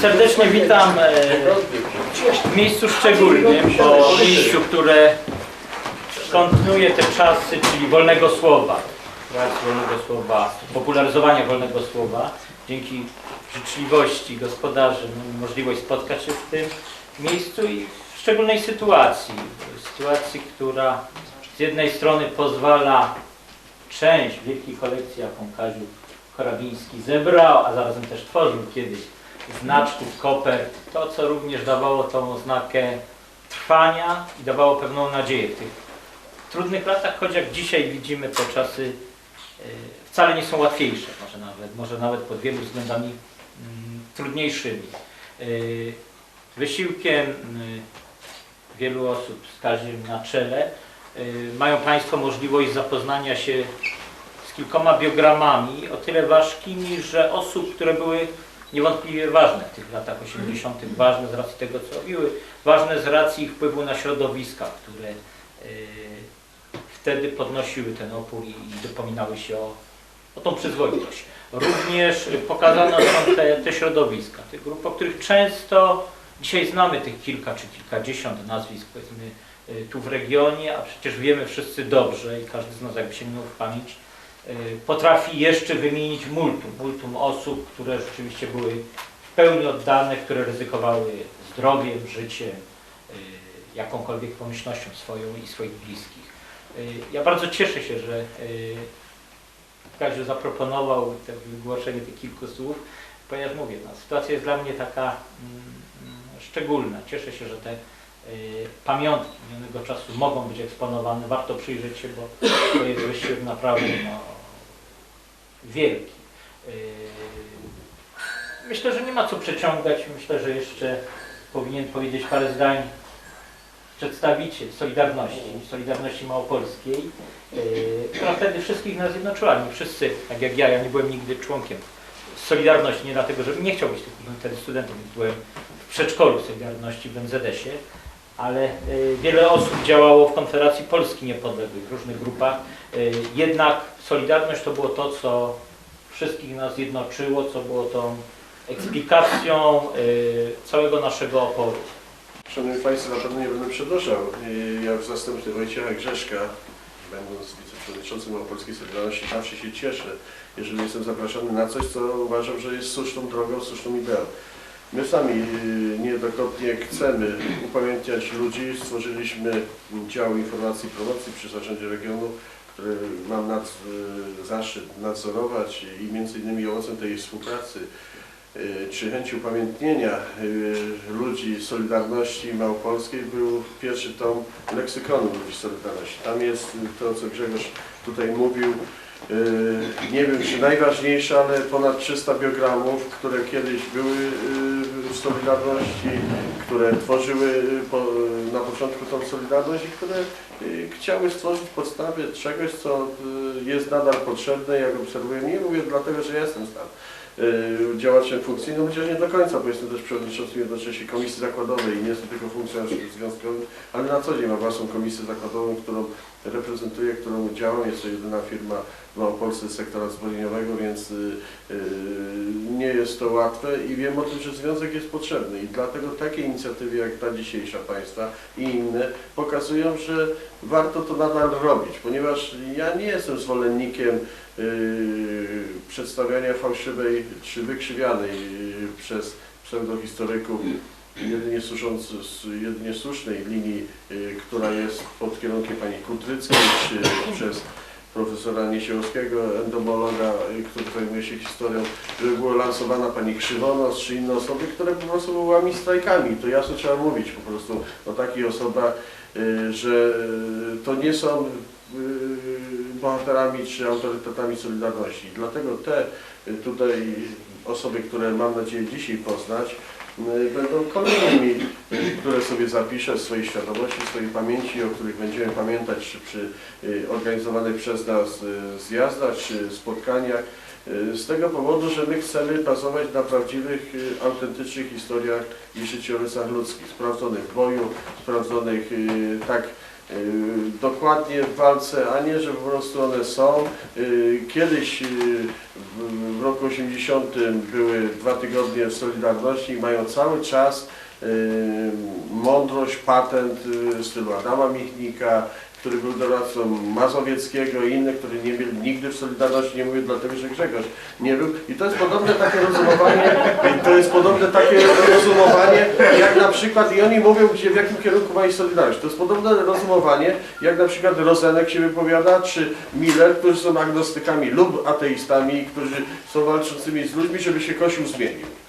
Serdecznie witam e, w miejscu szczególnym, bo miejscu, które kontynuuje te czasy, czyli wolnego słowa, wolnego słowa, popularyzowania wolnego słowa. Dzięki życzliwości gospodarzy mamy możliwość spotkać się w tym miejscu i w szczególnej sytuacji. Sytuacji, która z jednej strony pozwala część wielkiej kolekcji, jaką Kaziu Korabiński zebrał, a zarazem też tworzył kiedyś znaczków, kopert, to co również dawało tą oznakę trwania i dawało pewną nadzieję w tych trudnych latach, choć jak dzisiaj widzimy te czasy e, wcale nie są łatwiejsze, może nawet, może nawet pod wielu względami mm, trudniejszymi. E, Wysiłkiem y, wielu osób z na czele mają Państwo możliwość zapoznania się z kilkoma biogramami, o tyle ważkimi, że osób, które były niewątpliwie ważne w tych latach 80., ważne z racji tego, co robiły, ważne z racji ich wpływu na środowiska, które y, wtedy podnosiły ten opór i, dopominały się o, o tą przyzwoitość. Również pokazane są te, te środowiska, tych grup, o których często dzisiaj znamy tych kilka czy kilkadziesiąt nazwisk, powiedzmy, y, tu w regionie, a przecież wiemy wszyscy dobrze i każdy z nas jakby sięgnął w pamięć, potrafi jeszcze wymienić multum, multum osób, które rzeczywiście były w pełni oddane, które ryzykowały zdrowiem, życiem, y, jakąkolwiek pomyślnością swoją i swoich bliskich. Y, Ja bardzo cieszę się, że y, Kaziu zaproponował te wygłoszenie tych kilku słów, ponieważ mówię, no, sytuacja jest dla mnie taka mm, szczególna. Cieszę się, że te y, pamiątki minionego czasu mogą być eksponowane. Warto przyjrzeć się, bo to jest wysiłek naprawdę no, wielki. Y, Myślę, że nie ma co przeciągać. Myślę, że jeszcze powinien powiedzieć parę zdań przedstawiciel Solidarności, Solidarności Małopolskiej, yy, która wtedy wszystkich nas zjednoczyła. Nie wszyscy, tak jak ja, ja nie byłem nigdy członkiem Solidarności, nie dlatego, że nie chciał być tylko wtedy studentem, byłem w przedszkolu Solidarności w MZS-ie, ale yy, wiele osób działało w Konfederacji Polski Niepodległej, w różnych grupach. Yy, Jednak Solidarność to było to, co wszystkich nas zjednoczyło, co było tą eksplikacją yy, całego naszego oporu. Szanowni Państwo, na pewno nie będę przedłużał. I Ja w zastępstwie Wojciecha Grzeszka, będąc wiceprzewodniczącym Małopolskiej Solidarności, zawsze się cieszę, jeżeli jestem zapraszany na coś, co uważam, że jest słuszną drogą, słuszną ideą. My sami y, niejednokrotnie chcemy upamiętniać ludzi. Stworzyliśmy dział informacji i promocji przy Zarządzie Regionu, który mam nad, y, zaszczyt nadzorować i między innymi owocem tej współpracy y, czy chęci upamiętnienia y, ludzi Solidarności Małopolskiej był pierwszy tom leksykonu ludzi Solidarności. Tam jest y, to, co Grzegorz tutaj mówił, y, nie wiem czy najważniejsze, ale ponad 300 biogramów, które kiedyś były y, w Solidarności, które tworzyły y, po, na początku tą Solidarność i które chciały stworzyć podstawy czegoś, co jest nadal potrzebne, jak obserwuję. Nie mówię dlatego, że jestem tam y, działaczem funkcyjnym, chociaż nie do końca, bo jestem też przewodniczącym jednocześnie komisji zakładowej i nie jestem tylko funkcjonariuszem związkowym, ale na co dzień mam własną komisję zakładową, którą reprezentuję, którą działam. Jest to jedyna firma w Małopolsce sektora zbrojeniowego, więc y, y, nie jest to łatwe i wiem o tym, że związek jest potrzebny. I dlatego takie inicjatywy jak ta dzisiejsza Państwa i inne pokazują, że warto to nadal robić, ponieważ ja nie jestem zwolennikiem yy, przedstawiania fałszywej czy wykrzywianej yy, przez pseudohistoryków jedynie, służąc, jedynie słusznej linii, yy, która jest pod kierunkiem pani Kutryckiej, czy przez profesora Niesiłowskiego, entomologa, który zajmuje się historią, żeby była lansowana pani Krzywonos, czy inne osoby, które po prostu byłymi strajkami. To jasno trzeba mówić po prostu o takich osobach, yy, że yy, to nie są yy, bohaterami czy autorytetami Solidarności. Dlatego te y, tutaj osoby, które mam nadzieję dzisiaj poznać, y, będą kolejnymi, które sobie zapiszę w swojej świadomości, w swojej pamięci, o których będziemy pamiętać czy przy y, organizowanych przez nas y, zjazdach czy spotkaniach. Y, Z tego powodu, że my chcemy bazować na prawdziwych, autentycznych historiach i życiorysach ludzkich, sprawdzonych w boju, sprawdzonych tak dokładnie w walce, a nie, że po prostu one są. Kiedyś roku 80 były dwa tygodnie w Solidarności i mają cały czas y, mądrość, patent y, w stylu Adama Michnika, który był doradcą Mazowieckiego i innych, którzy nie nigdy w Solidarności, nie mówię dlatego, że Grzegorz nie był. I to jest podobne takie rozumowanie, to jest podobne takie rozumowanie, jak na przykład, i oni mówią, gdzie w jakim kierunku ma iść Solidarność. To jest podobne rozumowanie, jak na przykład Rozenek się wypowiada, czy Miller, którzy są agnostykami lub ateistami, którzy są walczącymi z ludźmi, żeby się Kościół zmienił.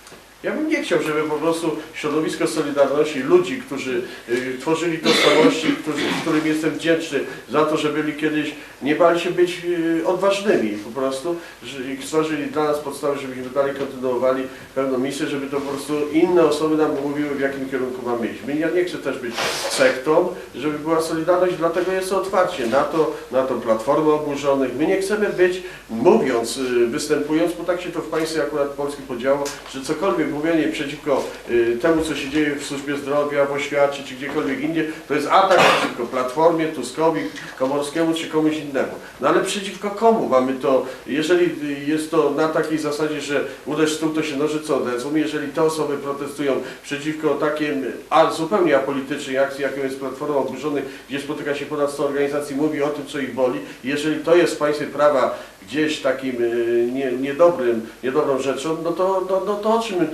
Ja bym nie chciał, żeby po prostu środowisko Solidarności, ludzi, którzy y, tworzyli tożsamości, którzy, którym jestem wdzięczny za to, że byli kiedyś, nie bali się być y, odważnymi po prostu, że stworzyli dla nas podstawy, żebyśmy dalej kontynuowali pewną misję, żeby to po prostu inne osoby nam mówiły, w jakim kierunku mamy iść. My, ja nie chcę też być sektą, żeby była Solidarność, dlatego jest otwarcie na to, na tą platformę oburzonych. My nie chcemy być, mówiąc, y, występując, bo tak się to w państwie akurat polskim podziało, że cokolwiek mówienie przeciwko y, temu, co się dzieje w służbie zdrowia, w oświacie, czy gdziekolwiek indziej, to jest atak przeciwko Platformie, Tuskowi, Komorskiemu, czy komuś innemu. No ale przeciwko komu mamy to, jeżeli jest to na takiej zasadzie, że uderz stół, to się noży co odezwą, jeżeli te osoby protestują przeciwko takim a, zupełnie apolitycznej akcji, jaką jest Platforma Oburzonych, gdzie spotyka się ponad 100 organizacji, mówi o tym, co ich boli, jeżeli to jest w państwie prawa gdzieś takim y, nie, niedobrym, niedobrą rzeczą, no to, no, no to o czym my?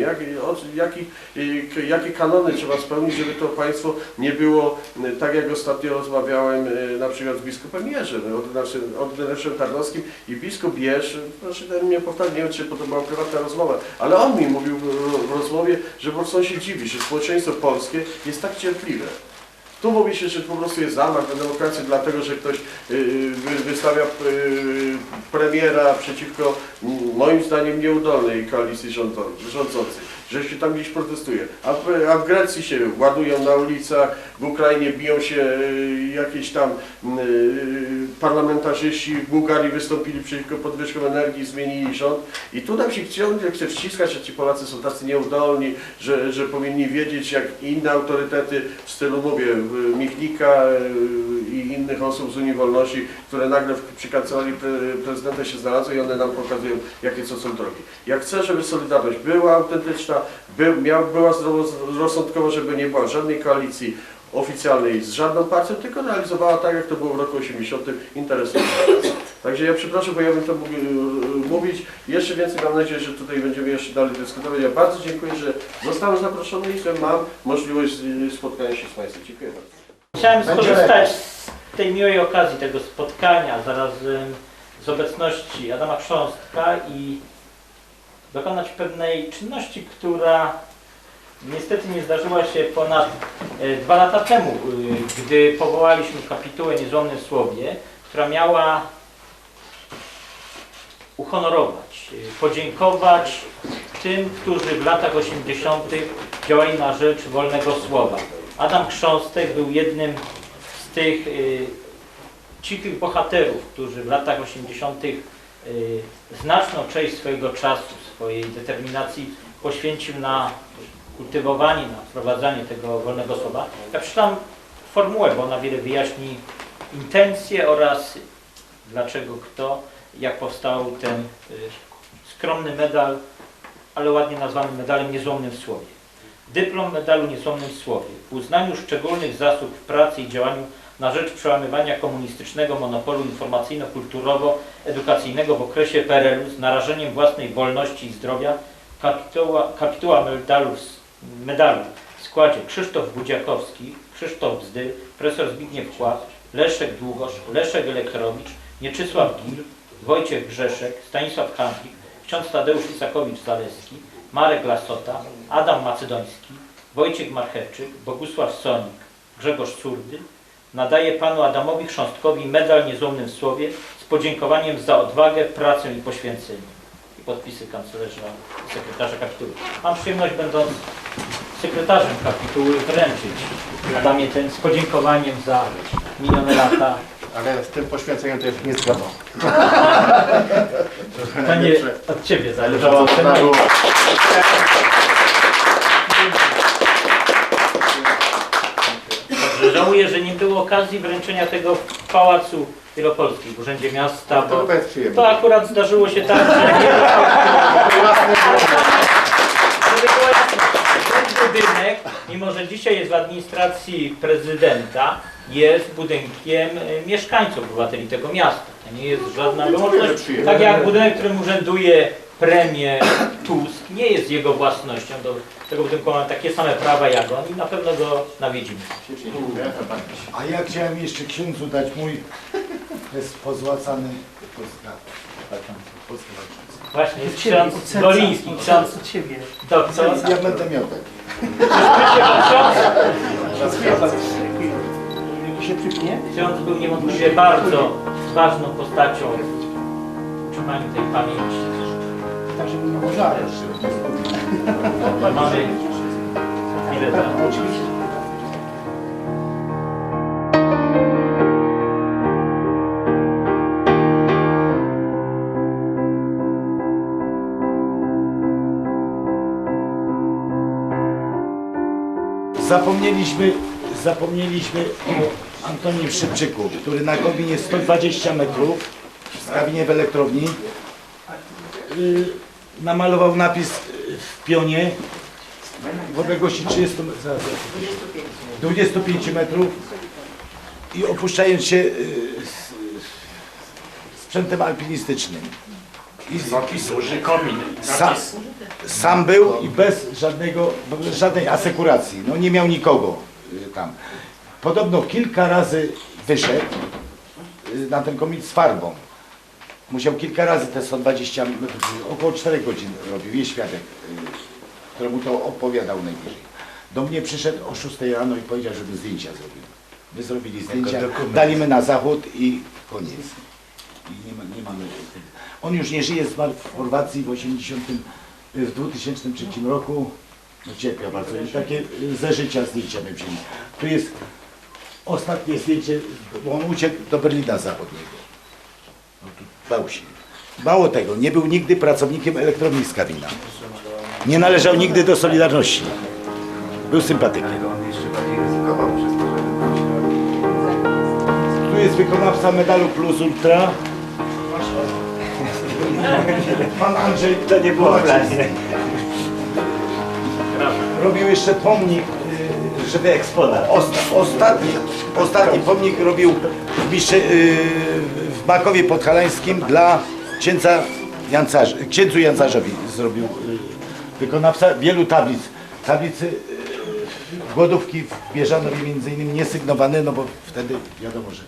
Jak, o, jaki, y, jakie kanony trzeba spełnić, żeby to państwo nie było, y, tak jak ostatnio rozmawiałem y, na przykład z biskupem Jerzem, ordynariuszem, ordynariuszem Tarnowskim i biskup Jerz, proszę ten mnie powtarzać, nie wiem czy to była prywatna rozmowa, ale on mi mówił w rozmowie, że po prostu on się dziwi, że społeczeństwo polskie jest tak cierpliwe. Tu mówi się, że po prostu jest zamach na demokrację, dlatego że ktoś yy, wy- wystawia yy, premiera przeciwko moim zdaniem nieudolnej koalicji rządzącej że się tam gdzieś protestuje. A w, a w Grecji się ładują na ulicach, w Ukrainie biją się yy, jakieś tam yy, parlamentarzyści, w Bułgarii wystąpili przeciwko podwyżkom energii, zmienili rząd i tu nam się ciągle chce wciskać, że ci Polacy są tacy nieudolni, że, że powinni wiedzieć jak inne autorytety w stylu, mówię, Michnika i innych osób z Unii Wolności, które nagle przy kancelarii pre, prezydenta się znalazły i one nam pokazują, jakie co są drogi. Ja chcę, żeby Solidarność była autentyczna, by, miał, była zdroworozsądkowa, żeby nie była żadnej koalicji oficjalnej z żadną partią, tylko realizowała tak, jak to było w roku 80 interesy. Także ja przepraszam, bo ja bym to mógł yy, mówić. Jeszcze więcej mam nadzieję, że tutaj będziemy jeszcze dalej dyskutować. Ja bardzo dziękuję, że zostałem zaproszony i że mam możliwość yy, spotkania się z Państwem. Dziękuję bardzo. Chciałem skorzystać z tej miłej okazji tego spotkania, zarazem z obecności Adama Chrząstka i dokonać pewnej czynności, która niestety nie zdarzyła się ponad e, dwa lata temu, y, gdy powołaliśmy kapitułę Niezłomnym Słowie, która miała uhonorować, y, podziękować tym, którzy w latach 80. działali na rzecz wolnego słowa. Adam Krząstek był jednym z tych cichych bohaterów, którzy w latach 80. Y, znaczną część swojego czasu, swojej determinacji poświęcił na kultywowanie, na wprowadzanie tego wolnego słowa. Ja przeczytam formułę, bo ona wiele wyjaśni intencje oraz dlaczego, kto, jak powstał ten y, skromny medal, ale ładnie nazwany medalem niezłomnym w słowie. Dyplom medalu niezłomnym w słowie. W uznaniu szczególnych zasług w pracy i działaniu na rzecz przełamywania komunistycznego monopolu informacyjno-kulturowo-edukacyjnego w okresie PRL-u z narażeniem własnej wolności i zdrowia kapituła, kapituła medalu, medalu w składzie Krzysztof Budziakowski, Krzysztof Bzdy, profesor Zbigniew Kłak, Leszek Długosz, Leszek Elektrowicz, Mieczysław Gil, Wojciech Grzeszek, Stanisław Handlik, ksiądz Tadeusz Isakowicz-Zaleski, Marek Lasota, Adam Macedoński, Wojciech Marchewczyk, Bogusław Sonik, Grzegorz Curdy, nadaje panu Adamowi Chrząstkowi medal niezłomnym w słowie z podziękowaniem za odwagę, pracę i poświęcenie. I podpisy kanclerza i sekretarza kapituły. Mam przyjemność, będąc sekretarzem kapituły, wręczyć Adamie ten z podziękowaniem za minione lata. Ale z tym poświęceniem to jest nie zgadzam. To nie od Ciebie zależało. Żałuję, że nie było okazji wręczenia tego w Pałacu Wielopolskim, w Urzędzie Miasta, To bo chyba jest przyjemne. to akurat zdarzyło się tak, że nie Żeby było jasne, ten budynek, mimo że dzisiaj jest w administracji prezydenta, jest budynkiem e, mieszkańców, obywateli tego miasta. To nie jest żadna wyłączność. Tak jak budynek, którym urzęduje premię Tusk, nie jest jego własnością. Do tego budynku mamy takie same prawa jak on i na pewno go nawiedzimy. A ja chciałem jeszcze księdzu dać mój, to jest pozłacany Polska. Właśnie, jest ksiądz Goliński, ksiądz doktor. Ja będę miał taki. Ksiądz był niewątpliwie bardzo ważną postacią w utrzymaniu tej pamięci. Także nie można. Mamy chwilę temu. Zapomnieliśmy, zapomnieliśmy o Antonim Szybczyku, który na kominie 120 metrów w kabinie w elektrowni namalował napis yy, w pionie w odległości 30 metrów, zaraz, zaraz, 25 metrów i opuszczając się z- sprzętem alpinistycznym. I, z- Duży komin. Sam, sam był i bez żadnego, bez żadnej asekuracji. No nie miał nikogo y, tam. Podobno kilka razy wyszedł y, na ten komin z farbą. Musiał kilka razy te 120 metrów, około 4 godzin robił, jest świadek, y, któremu to opowiadał najbliżej. Do mnie przyszedł o 6 rano i powiedział, żeby zdjęcia zrobił. My zrobili zdjęcia, daliśmy na zachód i koniec. I nie, ma, nie mamy. On już nie żyje, zmarł w Chorwacji w 80, w 2003 roku. No cierpiał bardzo. I takie y, ze życia zdjęcia my wzięli. Tu jest ostatnie zdjęcie, bo on uciekł do Berlina Zachodniego. Bał się. Mało tego, nie był nigdy pracownikiem elektrowni z Kawina. Nie należał nigdy do Solidarności. Był sympatykiem. Tu jest wykonawca medalu Plus Ultra. Pan Andrzej to nie było Robił jeszcze pomnik, y, żeby eksponat. Osta, ostatni, ostatni pomnik robił w, Bisze, y, w Makowie Podhalańskim dla księdza Jancarz, księdzu Jancarzowi zrobił y, wykonawca wielu tablic. Tablicy y, głodówki w Bieżanowie między innymi niesygnowane, no bo wtedy wiadomo, że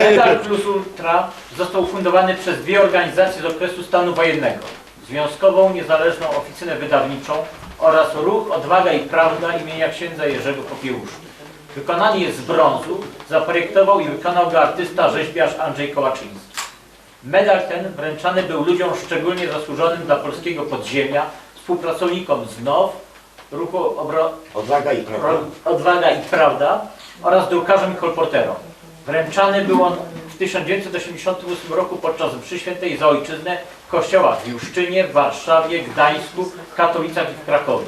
Metal Plus Ultra został ufundowany przez dwie organizacje z okresu stanu wojennego. Związkową Niezależną Oficynę Wydawniczą oraz Ruch Odwaga i Prawda imienia księdza Jerzego Popiełuszki. Wykonany jest z brązu, zaprojektował i wykonał go artysta rzeźbiarz Andrzej Kołaczyński. Medal ten wręczany był ludziom szczególnie zasłużonym dla polskiego podziemia, współpracownikom z NOW, Ruchu Obro odwaga i prawda. Odwaga i Prawda oraz drukarzom i kolporterom. Wręczany był on w 1988 roku podczas mszy świętej za ojczyznę w kościołach w Juszczynie, w Warszawie, Gdańsku, Katowicach i w Krakowie.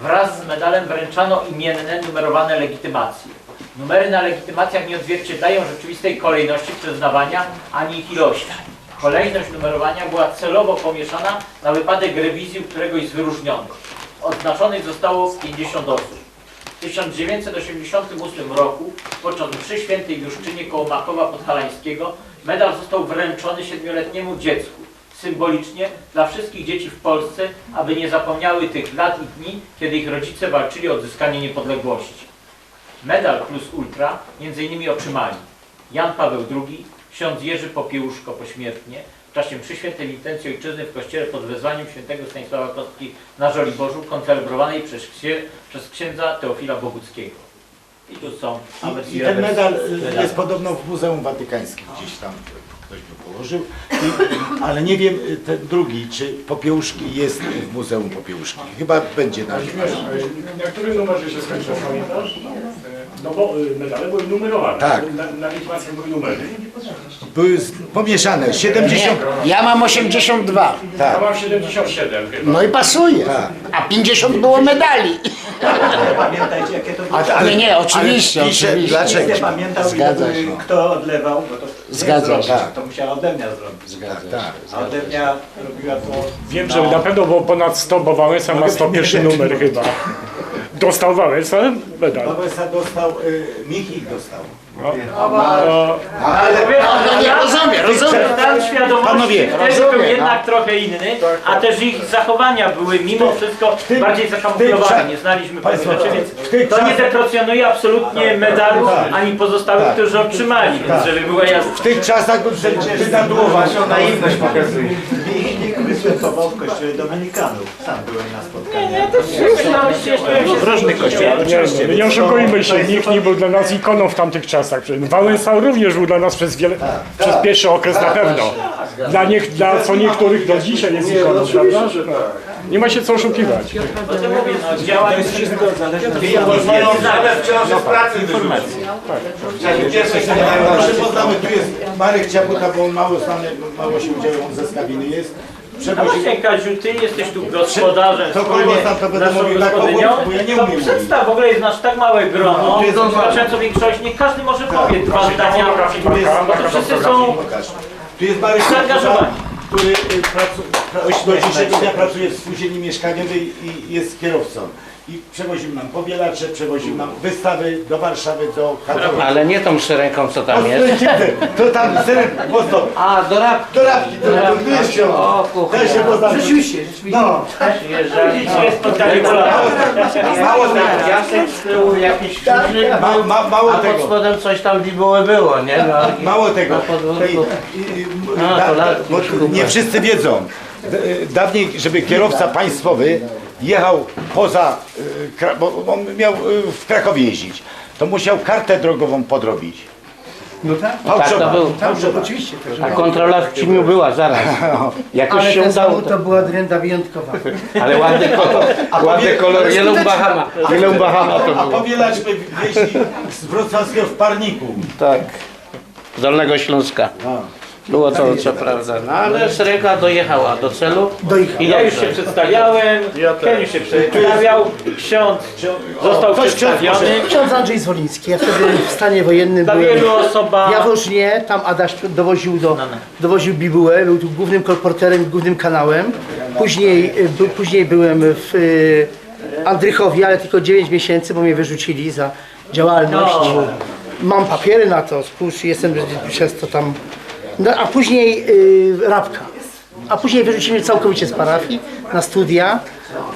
Wraz z medalem wręczano imienne numerowane legitymacje. Numery na legitymacjach nie odzwierciedlają rzeczywistej kolejności przyznawania ani ich ilości. Kolejność numerowania była celowo pomieszana na wypadek rewizji któregoś z wyróżnionych. Odznaczonych zostało 50 osób. W 1988 roku podczas mszy świętej Juszczynie koło Makowa Podhalańskiego medal został wręczony siedmioletniemu dziecku. Symbolicznie dla wszystkich dzieci w Polsce, aby nie zapomniały tych lat i dni, kiedy ich rodzice walczyli o odzyskanie niepodległości. Medal plus ultra innymi otrzymali Jan Paweł II, ksiądz Jerzy Popiełuszko pośmiertnie w czasie mszy świętej intencji ojczyzny w kościele pod wezwaniem świętego Stanisława Kostki na Żoliborzu koncelebrowanej przez, księ, przez księdza Teofila Boguckiego. I tu są I, I ten medal y, jest podobno w Muzeum Watykańskim gdzieś tam ktoś go położył. I, ale nie wiem, y, ten drugi, czy Popiełuszki jest w Muzeum Popiełuszki. Chyba będzie na Na którym numerze się skończył, pamiętasz? No bo y, medale były numerowane. Tak. Na, na legitymacjach były numery. Były z- pomieszane, 70. Ja mam 82. Ja Tak, mam 77 chyba. No i pasuje. Tak. A 50 było medali. Pamiętajcie, jakie to było. Ale- Nie, nie, oczywiście, ale pisze, oczywiście. Dlaczego? Nie pamiętał, Zgadza się. kto odlewał, bo to nie Zgadza zrobił, się. To musiała odlewnia zrobić. Zgadza Tak. się. A odlewnia robiła to... Wiem, że na pewno było ponad 100, bo Wałęsa ma 101 numer chyba. Dostał Wałęsa medal. Wałęsa dostał, y, Michnik dostał. No. Ale, No nie, rozumiem, rozumiem. Stan świadomości Panowie, rozumiem, był no. jednak trochę inny, a też ich zachowania były mimo wszystko tym- bardziej zakamuflowane. Nie znaliśmy Państwo, pewnych rzeczy, w tych więc to nie czasach- deprecjonuje absolutnie medalów Tak. ani pozostałych, Tak. którzy otrzymali, więc żeby była jasność. w tych czasach był wydadłować. naiwność pokazuje. W kościele Dominikanów. Sam byłem na spotkaniach. W różnych kościołach. Nie, no, nie oszukujmy się, nikt nie był dla nas ikoną w tamtych czasach. Przecież Wałęsa również był dla nas przez wiele, przez pierwszy okres na pewno. Dla, niech, dla co niektórych do dzisiaj jest Nie, ikoną, oczywiście, prawda? tak. Nie ma się co oszukiwać. No to mówię, no jest wszystko zależne od wciąż z pracy informacji. Proszę poznamy, tu jest Marek Ciaputa, bo on mało znany, mało się udziela, on ze Skabiny jest. No Przewozi właśnie Kaziu, ty jesteś tu gospodarzem, To wspólnie kogo znam, to będę naszą mówił na kogo, gospodynią. bo ja nie To umiem przedstaw, w ogóle jest nasz tak małe grono, tu jest- znaczącą większość, nie każdy może Tak. powiedzieć dwa zdania, Tu jest, bo to wszyscy są tu jest Marek zaangażowani. który y, pracu, pra- do dzisiejszego dnia pracuje w spółdzielni mieszkaniowej i jest kierowcą. I przewoził nam powielacze, przewoził nam wystawy do Warszawy, do Katowic. Ale nie tą szeręką, co tam jest. To tam seren, posto, A, do rap. dorabki, to jest się. O, kuchnia. Też się poznamy. Rzeczywiście, No, Jeżeli się spotkali Polacy. mało tego, Piasek z tyłu jakiś krzyżyk, ma, ma, mało a pod tego. spodem coś tam bibuły było, nie? No. Mało tego. Na podwórku. Tej- i- i- A, da- to da- lat- bo nie wszyscy wiedzą. D- Dawniej, żeby kierowca państwowy jechał poza, y, bo on miał y, w Krakowie jeździć, to musiał kartę drogową podrobić. No tak. Tak, to był. Dobrze, oczywiście. A kontrola w Cimiu była zaraz. Jakoś Ale się ten udało. to była dręda wyjątkowa. Ale ładny kolor. Ładny kolor. Yellow Bahama. Yellow Bahama to A było. powielacz my wieźli z wrocławskiego w Parniku. Tak. Z Dolnego Śląska. Było to co prawda. No ale Syrenka dojechała do celu. Dojechała. I Ja już dobrze. się przedstawiałem, Ken już się przedstawiał, ksiądz został ktoś ksiądz przedstawiony. Ksiądz Andrzej Zwoliński. Ja wtedy w stanie wojennym Dla byłem. wielu osobach Ja w Olsztynie, tam Adaś dowoził, do, No, no. dowoził bibułę, był tu głównym kolporterem i głównym kanałem. Później, y, by, później byłem w y, Andrychowie, ale tylko 9 miesięcy, bo mnie wyrzucili za działalność. No. Mam papiery na to, spójrz, jestem przez to tam. No a później y, Rabka. A później wyrzucili mnie całkowicie z parafii na studia,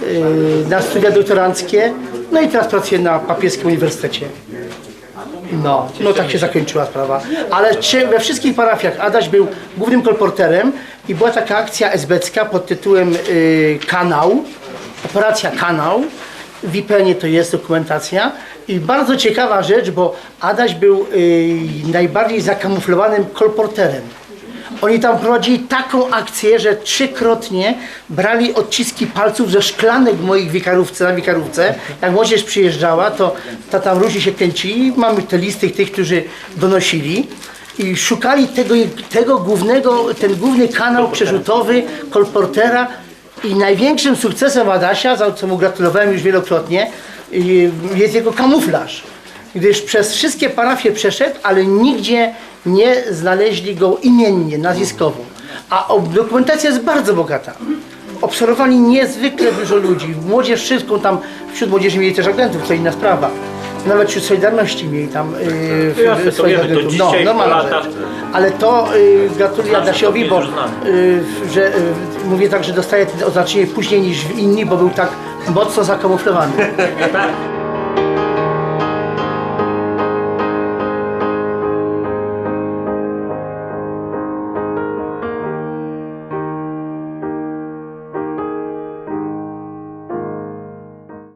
y, na studia doktoranckie. No i teraz pracuję na papieskim uniwersytecie. No, no tak się zakończyła sprawa. Ale czy we wszystkich parafiach Adaś był głównym kolporterem i była taka akcja esbecka pod tytułem y, Kanał, operacja Kanał. W to jest dokumentacja i bardzo ciekawa rzecz, bo Adaś był y, najbardziej zakamuflowanym kolporterem. Oni tam prowadzili taką akcję, że trzykrotnie brali odciski palców ze szklanek moich wikarówce, na wikarówce. Jak młodzież przyjeżdżała, to, to tam różni się kręcili. Mamy te listy tych, którzy donosili. I szukali tego, tego głównego, ten główny kanał przerzutowy kolportera i największym sukcesem Adasia, za co mu gratulowałem już wielokrotnie, jest jego kamuflaż gdyż przez wszystkie parafie przeszedł, ale nigdzie nie znaleźli go imiennie, nazwiskowo. A dokumentacja jest bardzo bogata. Obserwowali niezwykle dużo ludzi. Młodzież wszystką tam, wśród młodzieży mieli też agentów, to inna sprawa. Nawet wśród Solidarności mieli tam yy, Jasne, to swoich wiemy, to dzisiaj po normalna latach- rzecz. Ale to yy, gratuluję Adasiowi, bo yy, że yy, mówię tak, że dostaje oznaczenie później niż inni, bo był tak mocno zakamuflowany. Tak.